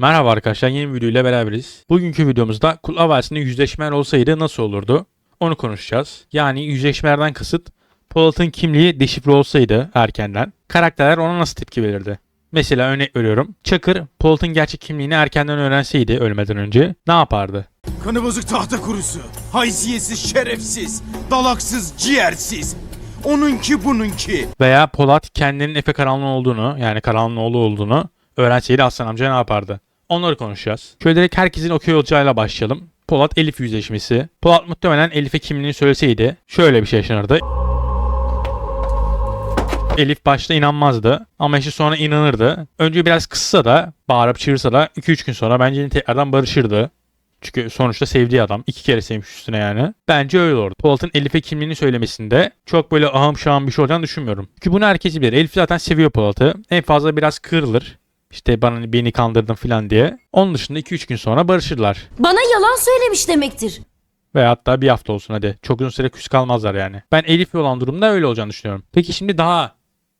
Merhaba arkadaşlar yeni bir video ile beraberiz. Bugünkü videomuzda Kul Havasi'nde yüzleşmeler olsaydı nasıl olurdu? Onu konuşacağız. Yani yüzleşmelerden kasıt Polat'ın kimliği deşifre olsaydı erkenden karakterler ona nasıl tepki verirdi? Mesela örnek veriyorum. Çakır Polat'ın gerçek kimliğini erkenden öğrenseydi ölmeden önce ne yapardı? Kanı bozuk tahta kurusu. Haysiyetsiz, şerefsiz, dalaksız, ciğersiz. Onunki bununki. Veya Polat kendinin Efe Karanlı olduğunu yani Karanlı oğlu olduğunu öğrenseydi Aslan amca ne yapardı? Onları konuşacağız. Şöyle direkt herkesin okey olacağıyla başlayalım. Polat Elif yüzleşmesi. Polat muhtemelen Elif'e kimliğini söyleseydi şöyle bir şey yaşanırdı. Elif başta inanmazdı ama işte sonra inanırdı. Önce biraz kıssa da bağırıp çığırsa da 2-3 gün sonra bence tekrardan barışırdı. Çünkü sonuçta sevdiği adam. iki kere sevmiş üstüne yani. Bence öyle olurdu. Polat'ın Elif'e kimliğini söylemesinde çok böyle ahım şahım bir şey olacağını düşünmüyorum. Çünkü bunu herkes bilir. Elif zaten seviyor Polat'ı. En fazla biraz kırılır. İşte bana beni kandırdın falan diye. Onun dışında 2-3 gün sonra barışırlar. Bana yalan söylemiş demektir. Veya hatta bir hafta olsun hadi. Çok uzun süre küs kalmazlar yani. Ben Elif'le olan durumda öyle olacağını düşünüyorum. Peki şimdi daha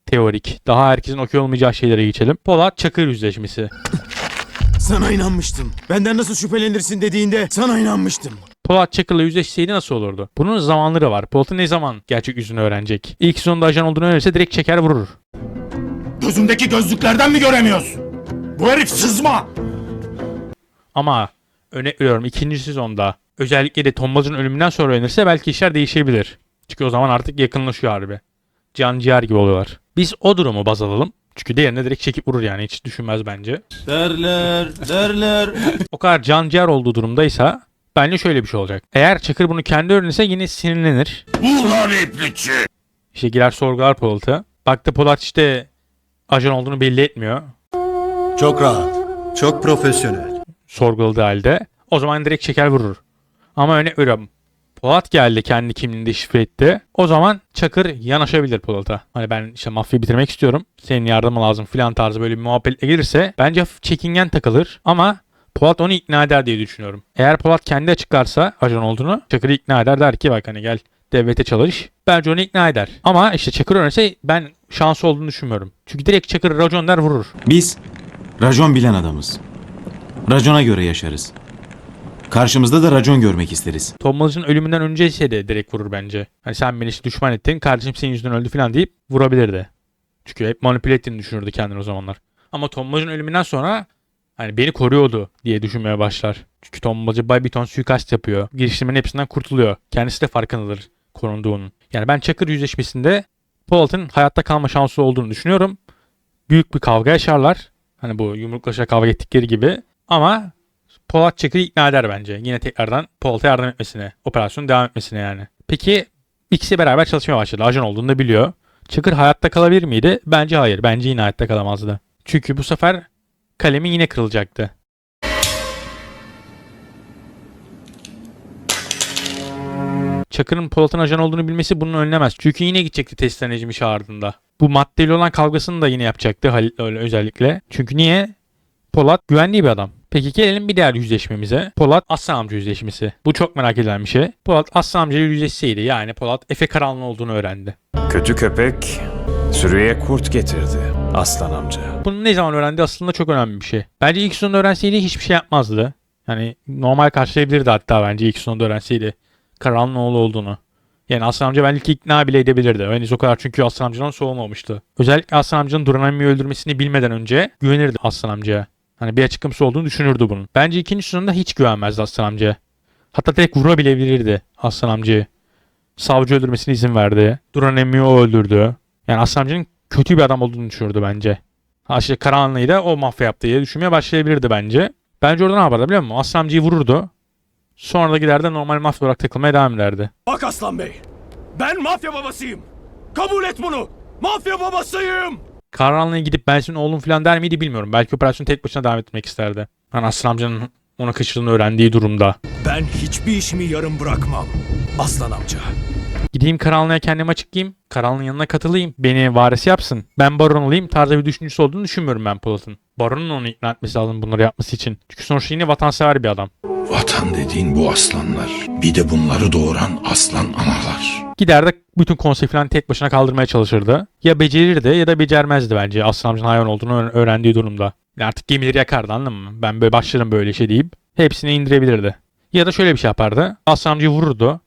teorik, daha herkesin okey olmayacağı şeylere geçelim. Polat Çakır yüzleşmesi. Sana inanmıştım. Benden nasıl şüphelenirsin dediğinde sana inanmıştım. Polat Çakır'la yüzleşseydi nasıl olurdu? Bunun zamanları var. Polat'ın ne zaman gerçek yüzünü öğrenecek? İlk sonunda ajan olduğunu öğrenirse direkt çeker vurur. Gözümdeki gözlüklerden mi göremiyorsun? Bu herif sızma. Ama örnek veriyorum ikinci sezonda özellikle de Tombaz'ın ölümünden sonra öğrenirse belki işler değişebilir. Çünkü o zaman artık yakınlaşıyor harbi. Can ciğer gibi oluyorlar. Biz o durumu baz alalım. Çünkü diğerine direkt çekip vurur yani hiç düşünmez bence. Derler, derler. O kadar can ciğer olduğu durumdaysa bence şöyle bir şey olacak. Eğer Çakır bunu kendi öğrenirse yine sinirlenir. Ulan ipliçi. İşte girer sorgular Polat'ı. Baktı Polat işte ajan olduğunu belli etmiyor. Çok rahat. Çok profesyonel. sorguladığı halde o zaman direkt çeker vurur. Ama örnek veriyorum. Polat geldi kendi kimliğini deşifre etti. O zaman Çakır yanaşabilir Polat'a. Hani ben işte mafyayı bitirmek istiyorum. Senin yardımın lazım filan tarzı böyle bir muhabbetle gelirse bence hafif çekingen takılır. Ama Polat onu ikna eder diye düşünüyorum. Eğer Polat kendi açıklarsa ajan olduğunu Çakır'ı ikna eder der ki bak hani gel devlete çalış. Bence onu ikna eder. Ama işte Çakır öğrenirse ben şansı olduğunu düşünmüyorum. Çünkü direkt Çakır racon der vurur. Biz racon bilen adamız. Racona göre yaşarız. Karşımızda da racon görmek isteriz. Tombaz'ın ölümünden önce ise de direkt vurur bence. Hani sen beni işte düşman ettin, kardeşim senin yüzünden öldü falan deyip vurabilirdi. Çünkü hep manipüle ettiğini düşünürdü kendini o zamanlar. Ama Tombaz'ın ölümünden sonra hani beni koruyordu diye düşünmeye başlar. Çünkü Tombaz'ı bay bir ton suikast yapıyor. Girişimlerin hepsinden kurtuluyor. Kendisi de farkındadır korunduğunun. Yani ben Çakır yüzleşmesinde Polat'ın hayatta kalma şansı olduğunu düşünüyorum. Büyük bir kavga yaşarlar. Hani bu yumruklaşa kavga ettikleri gibi. Ama Polat Çakır'ı ikna eder bence. Yine tekrardan Polat'a yardım etmesine, operasyonun devam etmesine yani. Peki ikisi beraber çalışmaya başladı. Ajan olduğunu da biliyor. Çakır hayatta kalabilir miydi? Bence hayır. Bence yine hayatta kalamazdı. Çünkü bu sefer kalemi yine kırılacaktı. Çakır'ın Polat'ın ajan olduğunu bilmesi bunun önlemez. Çünkü yine gidecekti testten Necmi çağırdığında. Bu maddeyle olan kavgasını da yine yapacaktı öyle özellikle. Çünkü niye? Polat güvenli bir adam. Peki gelelim bir diğer yüzleşmemize. Polat Aslan amca yüzleşmesi. Bu çok merak edilen bir şey. Polat Aslan amca yüzleşseydi yani Polat Efe Karanlı olduğunu öğrendi. Kötü köpek sürüye kurt getirdi aslan amca. Bunu ne zaman öğrendi aslında çok önemli bir şey. Bence ilk sonunda öğrenseydi hiçbir şey yapmazdı. Yani normal karşılayabilirdi hatta bence ilk sonunda öğrenseydi. Karanlı oğlu olduğunu. Yani Aslan amca belki ikna bile edebilirdi. Henüz o kadar çünkü Aslan amcadan soğumamıştı. Özellikle Aslan amcanın Duran Emmi'yi öldürmesini bilmeden önce güvenirdi Aslan amcaya. Hani bir açıklaması olduğunu düşünürdü bunun. Bence ikinci sonunda hiç güvenmezdi Aslan amcaya. Hatta direkt vurabilebilirdi Aslan amcayı. Savcı öldürmesine izin verdi. Duran Emmi'yi o öldürdü. Yani Aslan amcanın kötü bir adam olduğunu düşünürdü bence. Ha işte Karanlı'yı da o mafya yaptı diye düşünmeye başlayabilirdi bence. Bence orada ne yapardı biliyor musun? Aslan amcayı vururdu. Sonra da gider de normal mafya olarak takılmaya devam ederdi. Bak Aslan Bey. Ben mafya babasıyım. Kabul et bunu. Mafya babasıyım. Karanlı'ya gidip ben senin oğlum falan der miydi bilmiyorum. Belki operasyonu tek başına devam etmek isterdi. Hani Aslan amcanın ona kaçırdığını öğrendiği durumda. Ben hiçbir işimi yarım bırakmam. Aslan amca. Gideyim Karanlı'ya kendimi açıklayayım. Karanlı'nın yanına katılayım. Beni varis yapsın. Ben baron olayım tarzı bir düşüncesi olduğunu düşünmüyorum ben Polat'ın. Baron'un onu ikna etmesi lazım bunları yapması için. Çünkü sonuçta yine vatansever bir adam. Vatan dediğin bu aslanlar. Bir de bunları doğuran aslan analar. Gider de bütün konseyi falan tek başına kaldırmaya çalışırdı. Ya becerirdi ya da becermezdi bence Aslan amcanın hayvan olduğunu öğren- öğrendiği durumda. Artık gemileri yakardı anladın mı? Ben böyle başlarım böyle şey deyip hepsini indirebilirdi. Ya da şöyle bir şey yapardı. Aslan amcayı vururdu.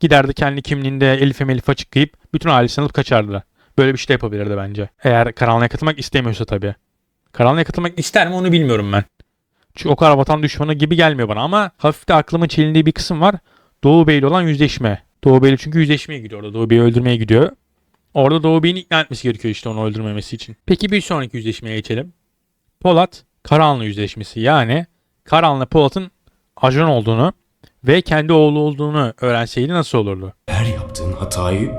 Giderdi kendi kimliğinde Elif'e Melif açıklayıp bütün ailesini alıp kaçardı. Böyle bir şey de yapabilirdi bence. Eğer karanlığa katılmak istemiyorsa tabii. Karanlığa katılmak ister mi onu bilmiyorum ben. O kadar vatan düşmanı gibi gelmiyor bana ama hafif de aklımın çelindiği bir kısım var. Doğu Bey'le olan yüzleşme. Doğu Bey'le çünkü yüzleşmeye gidiyor orada. Doğu Bey'i öldürmeye gidiyor. Orada Doğu Bey'in ikna etmesi gerekiyor işte onu öldürmemesi için. Peki bir sonraki yüzleşmeye geçelim. Polat, Karanlı yüzleşmesi. Yani Karanlı Polat'ın ajan olduğunu ve kendi oğlu olduğunu öğrenseydi nasıl olurdu? Her yaptığın hatayı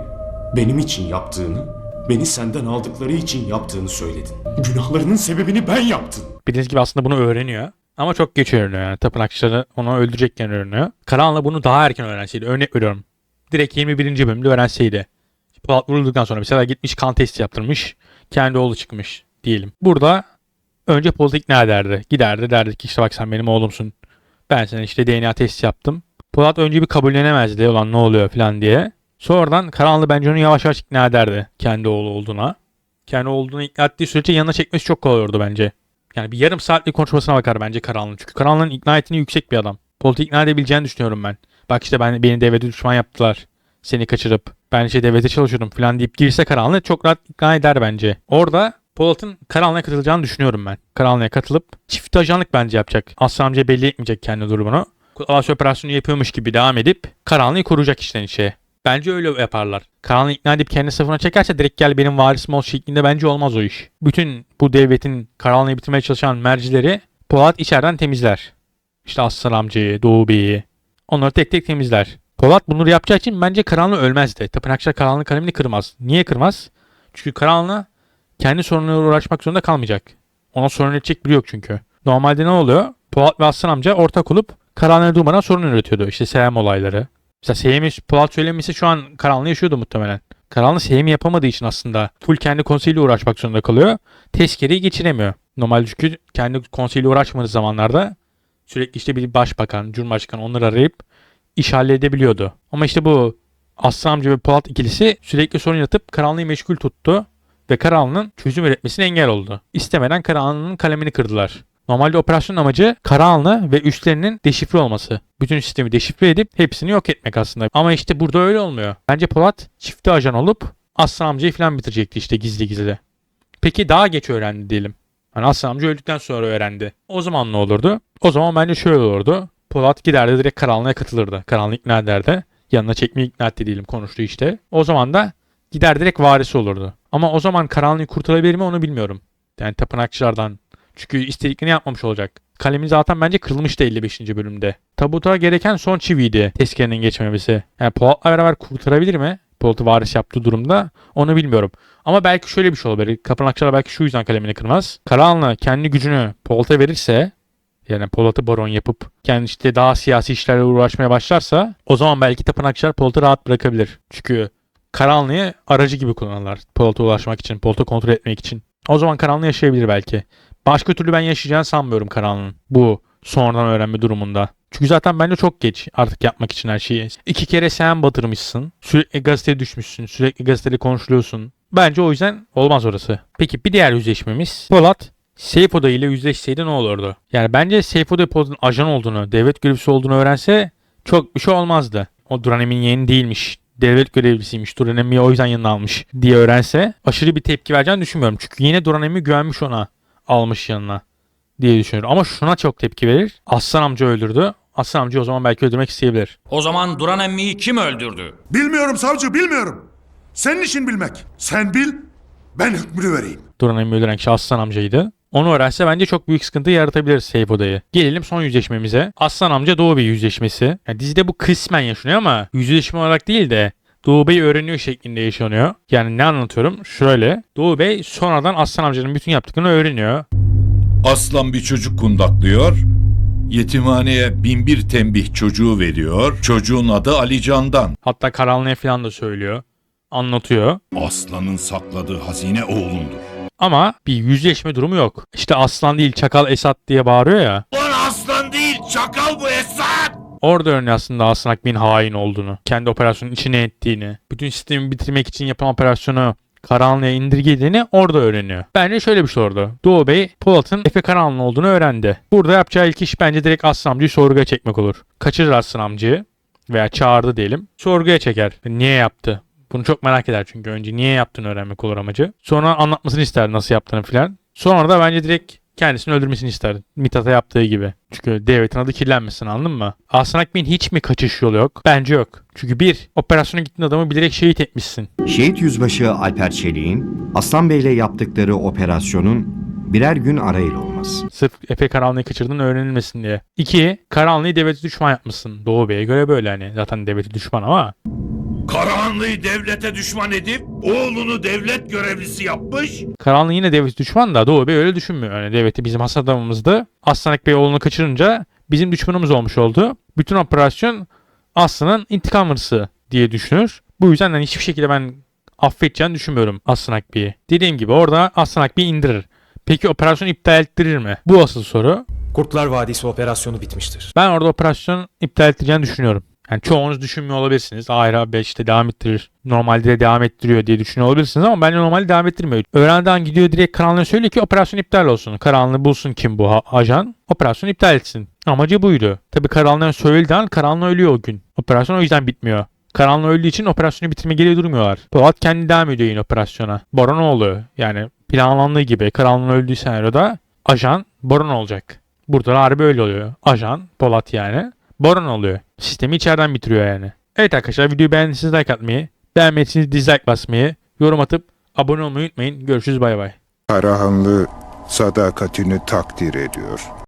benim için yaptığını, beni senden aldıkları için yaptığını söyledin. Günahlarının sebebini ben yaptım. Bildiğiniz gibi aslında bunu öğreniyor. Ama çok geç öğreniyor yani. Tapınakçıları onu öldürecekken öğreniyor. Karanlı bunu daha erken öğrenseydi. Örnek veriyorum. Direkt 21. bölümde öğrenseydi. Polat vurulduktan sonra mesela gitmiş kan testi yaptırmış. Kendi oğlu çıkmış diyelim. Burada önce Polat'ı ikna ederdi. Giderdi derdi ki işte bak sen benim oğlumsun. Ben sana işte DNA testi yaptım. Polat önce bir kabullenemezdi. Ulan ne oluyor falan diye. Sonradan Karanlı bence onu yavaş yavaş ikna ederdi. Kendi oğlu olduğuna. Kendi olduğunu ikna ettiği sürece yanına çekmesi çok kolay olurdu bence. Yani bir yarım saatlik konuşmasına bakar bence Karanlı'nın. Çünkü Karanlı'nın ikna ettiğini yüksek bir adam. Polat'ı ikna edebileceğini düşünüyorum ben. Bak işte ben, beni devlete düşman yaptılar. Seni kaçırıp ben işte devlete çalışıyorum falan deyip girse Karanlı çok rahat ikna eder bence. Orada Polat'ın Karanlı'ya katılacağını düşünüyorum ben. Karanlı'ya katılıp çift ajanlık bence yapacak. Aslan amcaya belli etmeyecek kendi durumunu. Alas operasyonu yapıyormuş gibi devam edip Karanlı'yı koruyacak içten içe. Bence öyle yaparlar. Karanlığı ikna edip kendi safına çekerse direkt gel benim varisim ol şeklinde bence olmaz o iş. Bütün bu devletin karanlığı bitirmeye çalışan mercileri Polat içeriden temizler. İşte Aslan amcayı, Doğu Bey'i. Onları tek tek temizler. Polat bunları yapacağı için bence karanlığı ölmez de. Tapınakçılar karanlık kalemini kırmaz. Niye kırmaz? Çünkü karanlığı kendi sorunlarıyla uğraşmak zorunda kalmayacak. Ona sorun edecek biri yok çünkü. Normalde ne oluyor? Polat ve Aslan amca ortak olup karanlığı durmadan sorun üretiyordu. İşte selam olayları. Mesela Seymi Polat söylemesi şu an Karanlı yaşıyordu muhtemelen. Karanlı Seymi yapamadığı için aslında full kendi konseyiyle uğraşmak zorunda kalıyor. Tezkereyi geçiremiyor. Normalde çünkü kendi konseyiyle uğraşmadığı zamanlarda sürekli işte bir başbakan, cumhurbaşkanı onları arayıp iş halledebiliyordu. Ama işte bu Aslan amca ve Polat ikilisi sürekli sorun yaratıp Karanlı'yı meşgul tuttu ve Karanlı'nın çözüm üretmesine engel oldu. İstemeden Karanlı'nın kalemini kırdılar. Normalde operasyonun amacı Karahanlı ve üstlerinin deşifre olması. Bütün sistemi deşifre edip hepsini yok etmek aslında. Ama işte burada öyle olmuyor. Bence Polat çifte ajan olup Aslan amcayı falan bitirecekti işte gizli gizli. Peki daha geç öğrendi diyelim. Hani Aslan amca öldükten sonra öğrendi. O zaman ne olurdu? O zaman bence şöyle olurdu. Polat giderdi direkt karanlığa katılırdı. Karanlığı ikna ederdi. Yanına çekmeyi ikna etti diyelim konuştu işte. O zaman da gider direkt varisi olurdu. Ama o zaman karanlığı kurtarabilir mi onu bilmiyorum. Yani tapınakçılardan. Çünkü istediklerini yapmamış olacak. Kalemi zaten bence kırılmıştı 55. bölümde. Tabuta gereken son çiviydi tezkerenin geçmemesi. Yani Polat'la beraber kurtarabilir mi? Polat'ı varis yaptığı durumda onu bilmiyorum. Ama belki şöyle bir şey olabilir. Tapınakçılar belki şu yüzden kalemini kırmaz. Karahanlı kendi gücünü Polat'a verirse yani Polat'ı baron yapıp kendi işte daha siyasi işlerle uğraşmaya başlarsa o zaman belki tapınakçılar Polat'ı rahat bırakabilir. Çünkü karanlığı aracı gibi kullanırlar Polat'a ulaşmak için, Polat'ı kontrol etmek için. O zaman karanlığı yaşayabilir belki. Başka türlü ben yaşayacağını sanmıyorum karanlığın. Bu sonradan öğrenme durumunda. Çünkü zaten bence çok geç artık yapmak için her şeyi. İki kere sen batırmışsın. Sürekli gazeteye düşmüşsün. Sürekli gazetede konuşuluyorsun. Bence o yüzden olmaz orası. Peki bir diğer yüzleşmemiz. Polat Seyfoda ile yüzleşseydi ne olurdu? Yani bence Seyfoda Polat'ın ajan olduğunu, devlet görevlisi olduğunu öğrense çok bir şey olmazdı. O Duran'emin yeğeni değilmiş. Devlet görevlisiymiş. Duran Emmi'yi o yüzden yanına almış diye öğrense aşırı bir tepki vereceğini düşünmüyorum. Çünkü yine Duran Emmi güvenmiş ona almış yanına diye düşünüyorum. Ama şuna çok tepki verir. Aslan amca öldürdü. Aslan amca o zaman belki öldürmek isteyebilir. O zaman Duran emmiyi kim öldürdü? Bilmiyorum savcı bilmiyorum. Senin işin bilmek. Sen bil, ben hükmünü vereyim. Duran Emmi öldüren kişi Aslan amcaydı. Onu öğrense bence çok büyük sıkıntı yaratabilir Seyfoda'yı. Gelelim son yüzleşmemize. Aslan amca Doğu Bey yüzleşmesi. Yani dizide bu kısmen yaşanıyor ama yüzleşme olarak değil de Doğu Bey öğreniyor şeklinde yaşanıyor. Yani ne anlatıyorum? Şöyle. Doğu Bey sonradan Aslan amcanın bütün yaptıklarını öğreniyor. Aslan bir çocuk kundaklıyor. Yetimhaneye bin bir tembih çocuğu veriyor. Çocuğun adı Ali Can'dan. Hatta karanlığa falan da söylüyor. Anlatıyor. Aslanın sakladığı hazine oğlundur. Ama bir yüzleşme durumu yok. İşte aslan değil çakal Esat diye bağırıyor ya. Lan aslan değil çakal bu. Orada öğreniyor aslında Aslan Akbey'in hain olduğunu. Kendi operasyonun içine ettiğini. Bütün sistemi bitirmek için yapılan operasyonu karanlığa indirgediğini orada öğreniyor. Bence şöyle bir şey oldu. Doğu Bey Polat'ın Efe Karanlı olduğunu öğrendi. Burada yapacağı ilk iş bence direkt Aslan amcayı sorguya çekmek olur. Kaçırır Aslan amcayı veya çağırdı diyelim. Sorguya çeker. Niye yaptı? Bunu çok merak eder çünkü önce niye yaptığını öğrenmek olur amacı. Sonra anlatmasını ister nasıl yaptığını filan. Sonra da bence direkt kendisini öldürmesini ister. Mithat'a yaptığı gibi. Çünkü devletin adı kirlenmesin anladın mı? Aslan Akbey'in hiç mi kaçış yolu yok? Bence yok. Çünkü bir, operasyona gittiğin adamı bilerek şehit etmişsin. Şehit Yüzbaşı Alper Çelik'in Aslan Bey'le yaptıkları operasyonun birer gün arayla olmaz. Sırf Efe Karanlı'yı kaçırdığın öğrenilmesin diye. İki, Karanlı'yı devlete düşman yapmışsın. Doğu Bey'e göre böyle hani. Zaten devlete düşman ama. Karahanlı'yı devlete düşman edip oğlunu devlet görevlisi yapmış. Karanlı yine devlete düşman da Doğu Bey öyle düşünmüyor. Yani devleti bizim has adamımızdı. Aslan Bey oğlunu kaçırınca bizim düşmanımız olmuş oldu. Bütün operasyon Aslan'ın intikam hırsı diye düşünür. Bu yüzden hani hiçbir şekilde ben affedeceğini düşünmüyorum Aslan Akbey'i. Dediğim gibi orada Aslan Akbey'i indirir. Peki operasyon iptal ettirir mi? Bu asıl soru. Kurtlar Vadisi operasyonu bitmiştir. Ben orada operasyon iptal ettireceğini düşünüyorum. Yani çoğunuz düşünmüyor olabilirsiniz. Hayır abi işte devam ettirir. Normalde de devam ettiriyor diye düşünüyor olabilirsiniz ama bence normalde devam ettirmiyor. Öğrendiği gidiyor direkt karanlığa söylüyor ki operasyon iptal olsun. Karanlığı bulsun kim bu ajan. Operasyon iptal etsin. Amacı buydu. Tabi karanlığa söylediği an karanlığı ölüyor o gün. Operasyon o yüzden bitmiyor. Karanlığı öldüğü için operasyonu bitirme geri durmuyorlar. Polat kendi devam ediyor yine operasyona. Baron oluyor. Yani planlandığı gibi karanlığın öldüğü senaryoda ajan Baron olacak. Burada da harbi öyle oluyor. Ajan Polat yani. Baron oluyor. Sistemi içeriden bitiriyor yani. Evet arkadaşlar videoyu beğendiyseniz like atmayı, beğenmediyseniz dislike basmayı, yorum atıp abone olmayı unutmayın. Görüşürüz bay bay. Karahanlı sadakatini takdir ediyor.